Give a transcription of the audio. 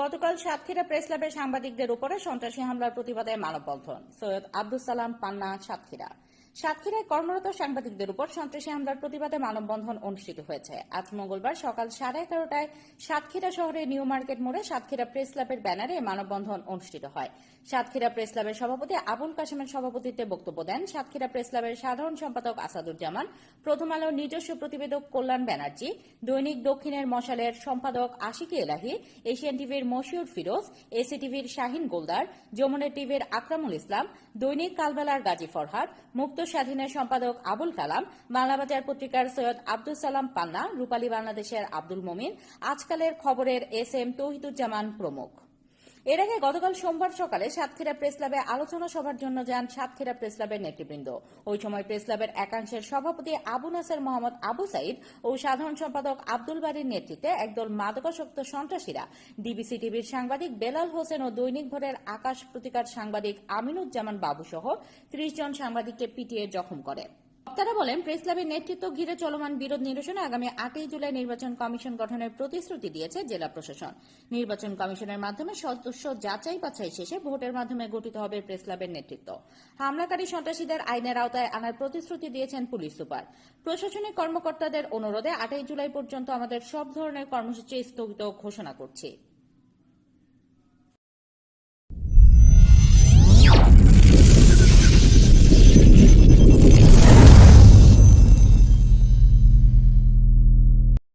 গতকাল সাতক্ষীরা প্রেস ক্লাবের সাংবাদিকদের উপরে সন্ত্রাসী হামলার প্রতিবাদে মানববন্ধন। সৈয়দ আব্দুল সালাম, পান্না, সাতক্ষীরা। সাতক্ষীরায় কর্মরত সাংবাদিকদের উপর সন্ত্রাসী হামলার প্রতিবাদে মানববন্ধন অনুষ্ঠিত হয়েছে। আজ মঙ্গলবার সকাল সাড়ে এগারোটায় সাতক্ষীরা শহরের নিউ মার্কেট মোড়ে সাতক্ষীরা প্রেস ক্লাবের ব্যানারে মানববন্ধন অনুষ্ঠিত হয়। সাতক্ষীরা প্রেস ক্লাবের সভাপতি আবুল কাশেমের সভাপতিত্বে বক্তব্য দেন সাতক্ষীরা প্রেস ক্লাবের সাধারণ সম্পাদক আসাদুজ্জামান, প্রথম আলোর নিজস্ব প্রতিবেদক কল্যাণ ব্যানার্জি, দৈনিক দক্ষিণের মশালের সম্পাদক আশিকি এলাহি, এশিয়ান টিভির মশিউর ফিরোজ, এসি টিভির শাহিন গোলদার যমুনের টিভির আকরামুল ইসলাম, দৈনিক কালবেলার গাজী ফরহাদ, মুক্ত স্বাধীনের সম্পাদক আবুল কালাম, বাংলাবাজার পত্রিকার সৈয়দ আব্দুল সালাম পান্না, রূপালী বাংলাদেশের আব্দুল মমিন, আজকালের খবরের এস এম তৌহিদুজ্জামান প্রমুখ। এর আগে গতকাল সোমবার সকালে সাতক্ষীরা প্রেস ক্লাবে আলোচনা সভার জন্য যান সাতক্ষীরা প্রেস ক্লাবের নেতৃবৃন্দ। ওই সময় প্রেস ক্লাবের একাংশের সভাপতি আবু নাসের মোহাম্মদ আবু সাইদ ও সাধারণ সম্পাদক আব্দুল বাড়ির নেতৃত্বে একদল মাদকাসক্ত সন্ত্রাসীরা, ডিবিসি টিভির সাংবাদিক বেলাল হোসেন ও দৈনিক ভোরের আকাশ প্রতিকার সাংবাদিক আমিনুজ্জামান বাবু সহ ত্রিশ জন সাংবাদিককে পিটিয়ে জখম করে। বক্তারা বলেন, প্রেস ক্লাবের নেতৃত্ব ঘিরে চলমান বিরোধ নিরসনে আগামী আটই জুলাই নির্বাচন কমিশন গঠনের প্রতিশ্রুতি দিয়েছে জেলা প্রশাসন। নির্বাচন কমিশনের মাধ্যমে সদস্য যাচাই বাছাই শেষে ভোটের মাধ্যমে গঠিত হবে প্রেস ক্লাবের নেতৃত্ব। হামলাকারী সন্ত্রাসীদের আইনের আওতায় আনার প্রতিশ্রুতি দিয়েছেন পুলিশ সুপার। প্রশাসনিক কর্মকর্তাদের অনুরোধে আটই জুলাই পর্যন্ত আমাদের সব ধরনের কর্মসূচি স্থগিত ঘোষণা করছি।